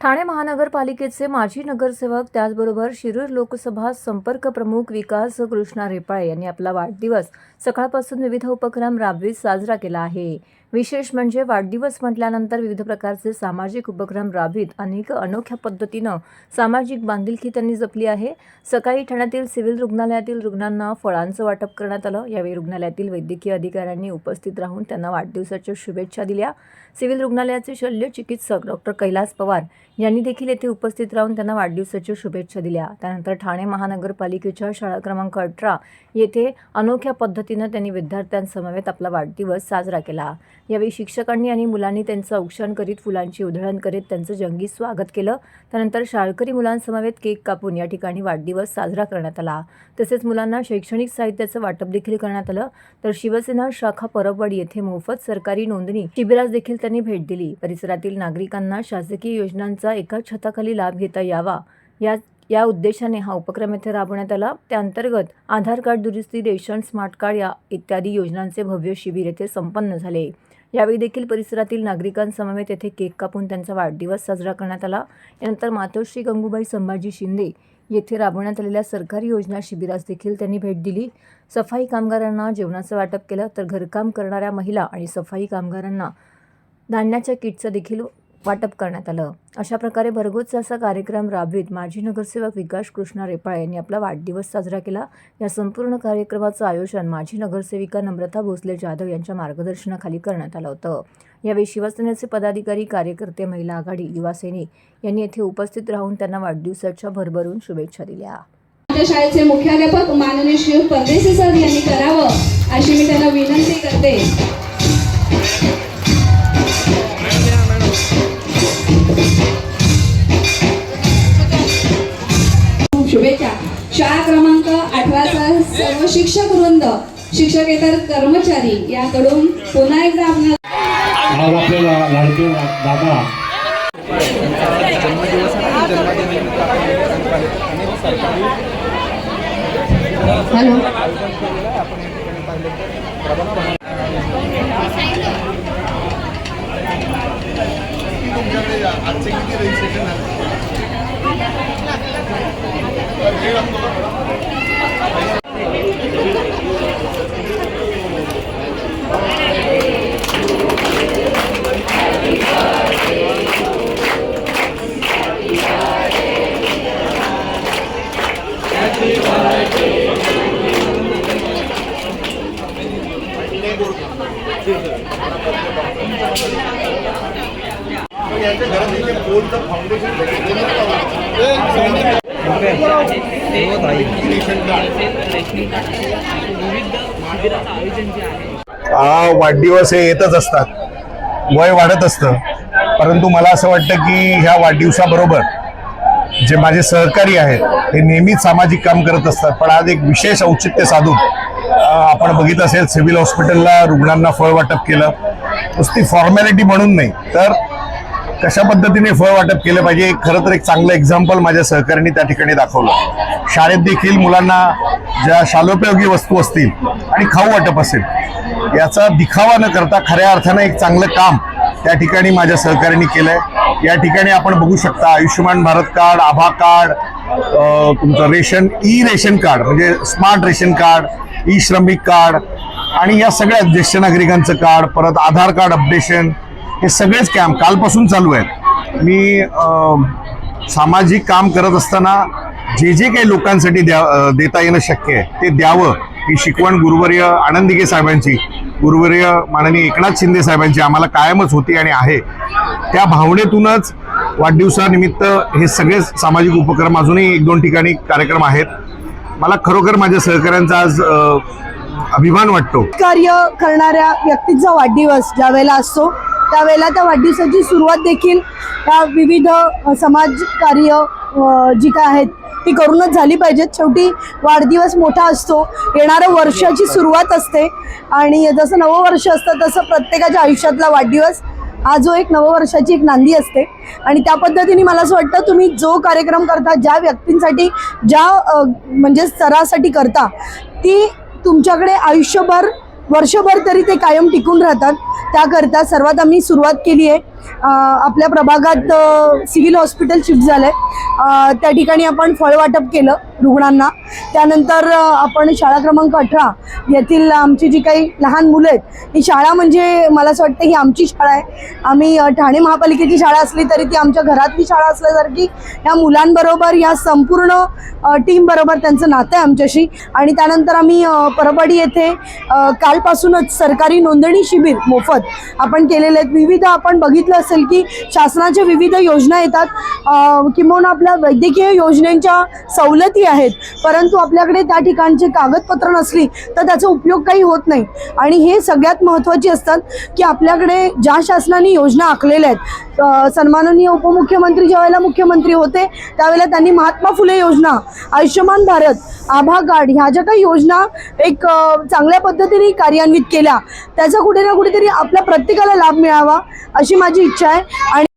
ठाणे महानगरपालिकेचे माजी नगरसेवक त्याचबरोबर शिरूर लोकसभा संपर्क प्रमुख विकास कृष्णा रेपाळे यांनी आपला वाढदिवस सकाळपासून विविध उपक्रम राबवीत साजरा केला आहे. विशेष म्हणजे वाढदिवस म्हटल्यानंतर विविध प्रकारचे सामाजिक उपक्रम राबवित. अनेक अनोख्या पद्धतीनं सामाजिक बांधिलकी त्यांनी जपली आहे. सकाळी ठाण्यातील सिव्हिल रुग्णालयातील रुग्णांना फळांचं वाटप करण्यात आलं. यावेळी रुग्णालयातील वैद्यकीय अधिकाऱ्यांनी उपस्थित राहून त्यांना वाढदिवसाच्या शुभेच्छा दिल्या. सिव्हिल रुग्णालयाचे शल्य चिकित्सक डॉक्टर कैलास पवार यांनी देखील येथे उपस्थित राहून त्यांना वाढदिवसाच्या शुभेच्छा दिल्या. त्यानंतर ठाणे महानगरपालिकेच्या शाळा क्रमांक अठरा येथे अनोख्या पद्धतीनं त्यांनी विद्यार्थ्यांसमवेत आपला वाढदिवस साजरा केला. यावेळी शिक्षकांनी आणि मुलांनी त्यांचं औक्षण करीत फुलांची उधळण करीत त्यांचं जंगी स्वागत केलं. त्यानंतर शाळकरी मुलांसमवेत केक कापून या ठिकाणी वाढदिवस साजरा करण्यात आला. तसेच मुलांना शैक्षणिक साहित्याचं वाटप देखील करण्यात आलं. तर शिवसेना शाखा परबवाडी येथे मोफत सरकारी नोंदणी शिबिरास देखील त्यांनी भेट दिली. परिसरातील नागरिकांना शासकीय योजनांचा एका छताखाली लाभ घेता यावा या या उद्देशाने हा उपक्रम येथे राबवण्यात आला. त्याअंतर्गत आधार कार्ड दुरुस्ती रेशन स्मार्ट कार्ड या इत्यादी योजनांचे भव्य शिबिर येथे संपन्न झाले. यावेळी देखील परिसरातील नागरिकांसमवेत येथे केक कापून त्यांचा वाढदिवस साजरा करण्यात आला. यानंतर मातोश्री गंगूबाई संभाजी शिंदे येथे राबवण्यात आलेल्या सरकारी योजना शिबिरास देखील त्यांनी भेट दिली. सफाई कामगारांना जेवणाचं वाटप केलं तर घरकाम करणाऱ्या महिला आणि सफाई कामगारांना धान्याच्या किटचं देखील वाटप करण्यात आलं. अशा प्रकारे भरघोस असा कार्यक्रम राबवीत माजी नगरसेवक विकास कृष्णा रेपाळे यांनी आपला वाढदिवस साजरा केला. या संपूर्ण कार्यक्रमाचं आयोजन माजी नगरसेविका नम्रता भोसले जाधव यांच्या मार्गदर्शनाखाली करण्यात आलं होतं. यावेळी शिवसेनेचे पदाधिकारी कार्यकर्ते महिला आघाडी युवा सैनिक यांनी येथे उपस्थित राहून त्यांना वाढदिवसाच्या भरभरून शुभेच्छा दिल्या. शाळेचे मुख्याध्यापक माननीय शिव परदेशी सर यांनी करावं अशी मी त्यांना विनंती करते. अठराचा सर्व शिक्षक वृंद शिक्षकेतर कर्मचारी याकडून पुन्हा एकदा आपल्याला आज आपल्याला लाडके दादा हॅलो. हा वाढदिवस हे येतच असतात. वय वाढत असतं. परंतु मला असं वाटतं की ह्या वाढदिवसाबरोबर जे माझे सहकारी आहेत हे नेहमीच सामाजिक काम करत असतात. पण आज एक विशेष औचित्य साधून आपण बघितलं असेल सिव्हिल हॉस्पिटलला रुग्णांना फळ वाटप केलं. नुसती फॉर्मॅलिटी म्हणून नाही. तर कशा पद्धतीने फळ वाटप केलं पाहिजे? एक खरं तर एक चांगलं एक्झाम्पल माझ्या सहकाऱ्यांनी त्या ठिकाणी दाखवलं. शाळेत देखील मुलांना ज्या शालोपयोगी वस्तू असतील आणि खाऊ वाटप असेल याचा दिखावा न करता खऱ्या अर्थानं एक चांगलं काम त्या ठिकाणी माझ्या सहकाऱ्यांनी केलंय. या ठिकाणी आपण बघू शकता आयुष्यमान भारत कार्ड आभा कार्ड तुमचं रेशन ई रेशन कार्ड म्हणजे smart ration card e Shramik card आणि या सगळ्या ज्येष्ठ नागरिकांचं कार्ड परत आधार कार्ड अपडेशन हे सगळेच कॅम्प कालपासून चालू आहेत. मी सामाजिक काम करत असताना जे जे काही लोकांसाठी द्या देता येणं शक्य आहे ते द्यावं. ही शिकवण गुरुवर्य आनंदिके साहेबांची गुरुवर्य माननीय एकनाथ शिंदे साहेबांची आम्हाला कायमच होती आणि आहे. त्या भावनेतूनच वाढदिवसानिमित्त हे सगळे सामाजिक उपक्रम अजूनही एक दोन ठिकाणी कार्यक्रम आहेत. मला खरोखर माझ्या सहकाऱ्यांचा आज अभिमान वाटतो. कार्य करणाऱ्या व्यक्तीचा वाढदिवस ज्या वेळेला असतो त्यावेळेला त्या वाढदिवसाची सुरुवात देखील त्या विविध समाज कार्य जी काय आहेत ती करूनच झाली पाहिजेत. शेवटी वाढदिवस मोठा असतो. येणाऱ्या वर्षाची सुरुवात असते. आणि जसं नववर्ष असतं तसं प्रत्येकाच्या आयुष्यातला वाढदिवस हा जो एक नववर्षाची एक नांदी असते. आणि त्या पद्धतीने मला असं वाटतं तुम्ही जो कार्यक्रम करता ज्या व्यक्तींसाठी ज्या म्हणजे स्तरासाठी करता ती तुमच्याकडे आयुष्यभर वर्षभर तरी ते कायम टिकून राहतात. त्याकरता सर्वात आम्ही सुरुवात केली आहे. आपल्या प्रभागात सिव्हिल हॉस्पिटल शिफ्ट झालं आहे त्या ठिकाणी आपण फळ वाटप केलं रुग्णांना. त्यानंतर आपण शाळा क्रमांक अठरा येथील आमची जी काही लहान मुलं आहेत ही शाळा म्हणजे मला असं वाटतं ही आमची शाळा आहे. आम्ही ठाणे महापालिकेची शाळा असली तरी ती आमच्या घरातली शाळा असल्यासारखी या मुलांबरोबर या संपूर्ण टीमबरोबर त्यांचं नातं आहे आमच्याशी. आणि त्यानंतर आम्ही अ, येथे कालपासूनच सरकारी नोंदणी शिबिर मोफत आपण केलेले आहेत. विविध आपण बघितलं असेल की शासनाच्या विविध योजना येतात किंवा किंबहुना आपल्या वैद्यकीय योजनेच्या सवलती आहेत परंतु आपल्याकडे त्या ठिकाणचे कागदपत्र नसली तर त्याचा उपयोग काही होत नाही. आणि हे सगळ्यात महत्त्वाची असतात की आपल्याकडे ज्या शासनाने योजना आखलेल्या आहेत सन्माननीय उपमुख्यमंत्री ज्यावेळेला मुख्यमंत्री होते त्यावेळेला त्यांनी महात्मा फुले योजना आयुष्यमान भारत आभा कार्ड ह्या ज्या काही योजना एक चांगल्या पद्धतीने कार्यान्वित केल्या त्याचा कुठे ना कुठेतरी आपल्या प्रत्येकाला लाभ मिळावा अशी माझी माझी इच्छा आहे आणि